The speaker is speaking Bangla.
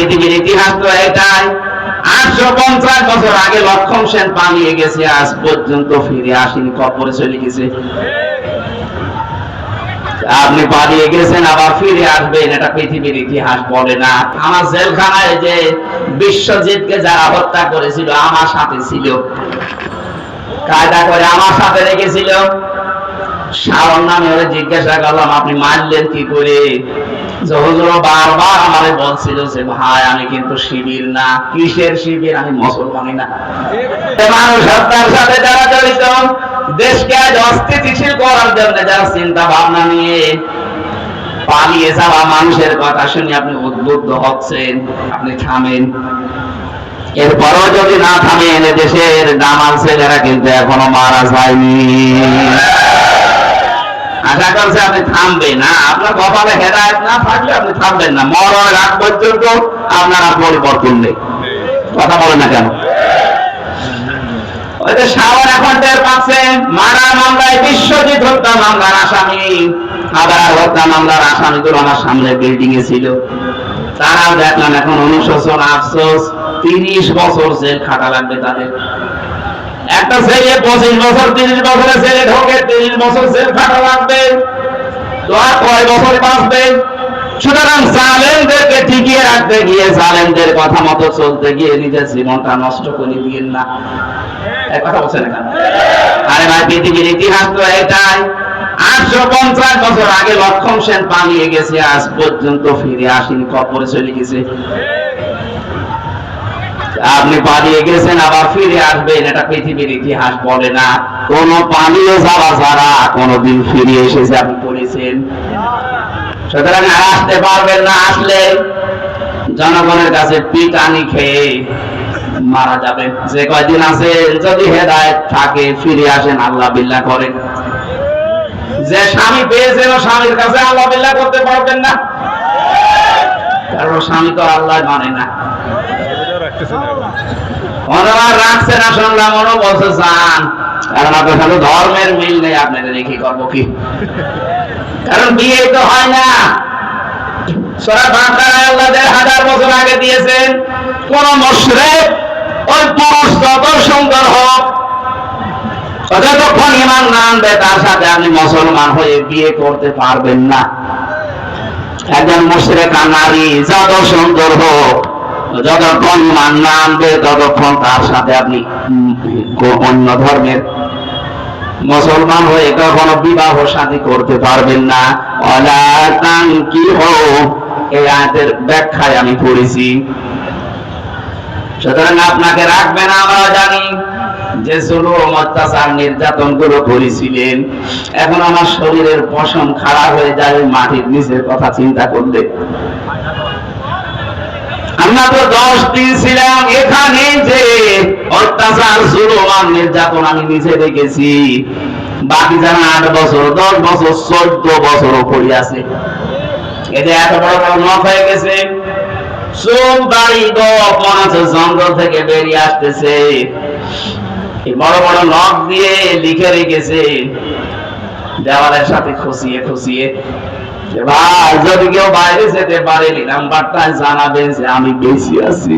পৃথিবীর ইতিহাস তো এটাই। আটশো পঞ্চাশ বছর আগে লক্ষণ সেন পালিয়ে গেছে, আজ পর্যন্ত ফিরে আসেনি, কবরে চলে গেছে। আপনি পালিয়ে গেছেন, আবার ফিরে আসবেন, এটা পৃথিবীর ইতিহাস বলে না। আমার জেলখানায় যে বিশ্বজিৎকে যারা হত্যা করেছিল, আমার সাথে ছিল। কায়দা করে আমার সাথে রেখেছিল। নামে ওরে জিজ্ঞাসা করলাম, আপনি কি করে? বারবার আমারে বলছিল যে, ভাই, আমি কিন্তু শিবির না। কিসের শিবির? আমি মুসলমানই না। মানুষ হত্যার সাথে যারা জড়িত, দেশকে আজ অস্থিতিশীল করার জন্য যারা চিন্তা ভাবনা নিয়ে পালিয়ে যাওয়া মানুষের কথা শুনে আপনি উদ্বুদ্ধ হচ্ছেন, আপনি থামেন। এরপরও যদি না থামেন দেশের দামাল ছেলেরা কিন্তু এখনও মারা যায়নি। আশা করছে আপনি থামবেন না। আপনার কপালে হেদায়ত না থাকলে আপনি থামবেন না। মরণ রাত পর্যন্ত আপনার পরিবর্তন নেই। কথা বলেন না কেন? এখন দেখলাম এখন অনুশোচন, আফসোস। তিরিশ বছর জেল খাটা লাগবে তাদের। একটা ছেলে পঁচিশ বছর, তিরিশ বছরের ছেলে ঢোকে, তিরিশ বছর জেল খাটা লাগবে কয় বছর বাঁচবে। সুতরাং টিকিয়ে রাখতে গিয়ে কথা মতো চলতে গিয়ে নিজের জীবনটা নষ্ট করে না। কথা বলছেন আরে ভাই, পৃথিবীর ইতিহাস তো এটাই। আটশো পঞ্চাশ বছর আগে লক্ষণ সেন পালিয়ে গেছে, আজ পর্যন্ত ফিরে আসেনি, কবরে চলে গেছে। আপনি পালিয়ে গেছেন, আবার ফিরে আসবেন। এটা পৃথিবীর ইতিহাস বলে না। কোন পালিয়ে যাওয়া ছাড়া কোনদিন ফিরে এসেছে আপনি বলেছেন সুতরাং আসতে পারবেন না, আসলে জনগণের কাছে পিটানি খেয়ে মারা যাবেন যে কয়দিন আছে, যদি হেদায়েত থাকে, ফিরে আসেন, আল্লাহ বিল্লাহ করেন। যে স্বামী পেয়েছেন স্বামীর কাছে আল্লাহ বিল্লাহ করতে পারবেন না। কারণ স্বামী তো আল্লাহ মানে না। ধর্মের মিল নেই আপনাকে রেখে করব কি? কারণ বিয়ে তো হয় না। হাজার বছর আগে দিয়েছেন, কোন ওই পুরুষ সুন্দর হোক, যতক্ষণ ইমান না আনবে, তার সাথে আপনি মুসলমান হয়ে বিয়ে করতে পারবেন না। একজন মুশরেকা নারী যত সুন্দর হোক যতক্ষণ ইমান না আনবে, ততক্ষণ তার সাথে আপনি অন্য ধর্মের মুসলমান হয়ে কখনো বিবাহ শাদী করতে পারবেন না। কি এই আয়াতের ব্যাখ্যায় আমি পড়েছি। সুতরাং আপনাকে রাখবে না আমরা জানি যে জুলুম, অত্যাচার, নির্যাতনগুলো করেছিলেন। এখন আমার শরীরের পশম খারাপ হয়ে ওই মাটির নিচের কথা চিন্তা করলে। আমরা তো দশ দিন ছিলাম এখানে যে অত্যাচার আর নির্যাতন আমি দেখেছি। বাকি যারা আট বছর, দশ বছর, চোদ্দ বছর পড়ে আছে। এতে এত বড় বড় নখ হয়ে গেছে। গপন আছে জঙ্গল থেকে বেরিয়ে আসতেছে। বড় বড় নখ দিয়ে লিখে রেখেছে। দেওয়ালের সাথে খুশিয়ে ভাই, যদি কেউ বাইরে যেতে পারেনি নাম্বারটা জানাবেন যে আমি বেশি আছি।